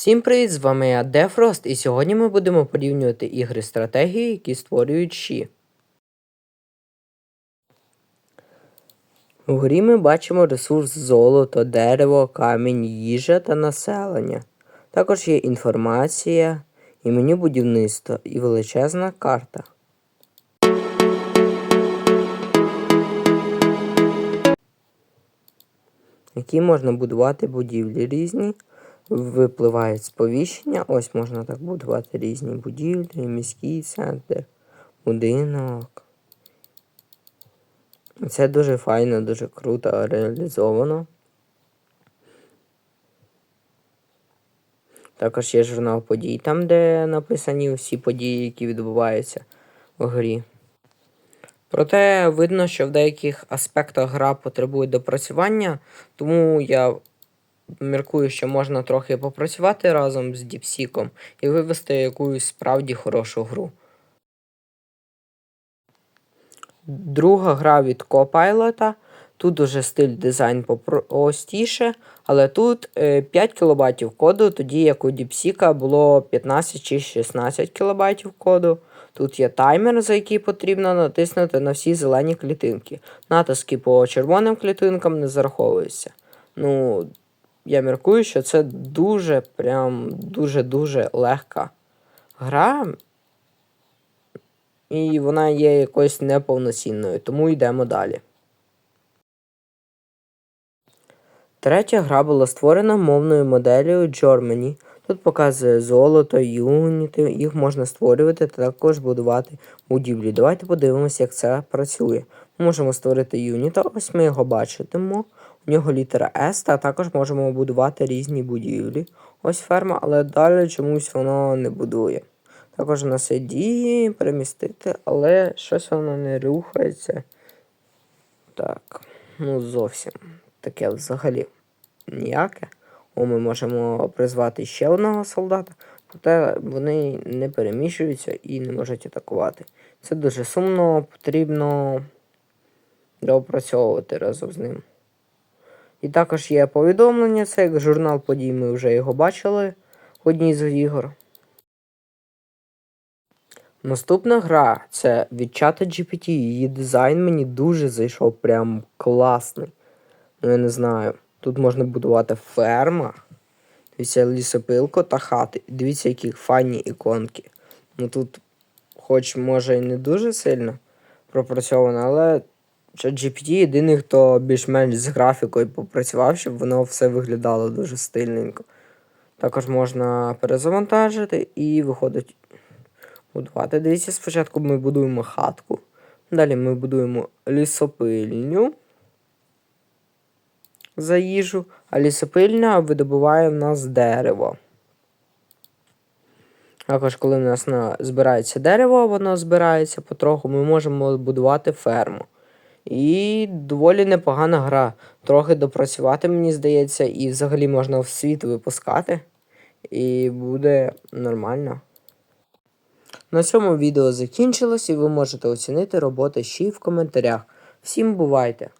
Всім привіт, з вами я Дефрост, і сьогодні ми будемо порівнювати ігри стратегії, які створюють Ші. Вгорі ми бачимо ресурс золото, дерево, камінь, їжа та населення. Також є інформація, і меню будівництва і величезна карта. Які можна будувати будівлі різні, випливають сповіщення. Ось можна так будувати різні будівлі, міський центр, будинок. Це дуже файно, дуже круто реалізовано. Також є журнал подій, там, де написані всі події, які відбуваються в грі. Проте видно, що в деяких аспектах гра потребує допрацювання, тому я міркую, що можна трохи попрацювати разом з Діпсіком і вивести якусь справді хорошу гру. Друга гра від Copilot. Тут уже стиль дизайн простіше, але тут 5 кБ коду, тоді як у Діпсіка було 15 чи 16 кБ коду. Тут є таймер, за який потрібно натиснути на всі зелені клітинки. Натиски по червоним клітинкам не зараховуються. Ну, я міркую, що це дуже прям дуже-дуже легка гра. І вона є якоюсь неповноцінною, тому йдемо далі. Третя гра була створена мовною моделлю Germany. Тут показує золото, юніти, їх можна створювати та також будувати будівлі. Давайте подивимося, як це працює. Ми можемо створити юніта, ось ми його бачитимо. У нього літера S, та також можемо будувати різні будівлі. Ось ферма, але далі чомусь воно не будує. Також у нас є дії, перемістити, але щось воно не рухається. Так, ну зовсім таке взагалі ніяке. О, ми можемо призвати ще одного солдата, проте вони не переміщуються і не можуть атакувати. Це дуже сумно, потрібно доопрацьовувати разом з ним. І також є повідомлення, це як журнал подій, ми вже його бачили в одній з ігор. Наступна гра це від чата GPT. Її дизайн мені дуже зайшов, прям класний. Ну, я не знаю. Тут можна будувати ферма. Дивіться, лісопилку та хати. Дивіться, які файні іконки. Ну тут, хоч може і не дуже сильно пропрацьовано, але ChatGPT єдиний, хто більш-менш з графікою попрацював, щоб воно все виглядало дуже стильненько. Також можна перезавантажити і виходить будувати. Дивіться, спочатку ми будуємо хатку. Далі ми будуємо лісопильню за їжу, а лісопильня видобуває в нас дерево. Також, коли в нас збирається дерево, воно збирається потроху, ми можемо будувати ферму. І доволі непогана гра. Трохи допрацювати, мені здається, і взагалі можна в світ випускати. І буде нормально. На цьому відео закінчилось і ви можете оцінити роботи ще й в коментарях. Всім бувайте!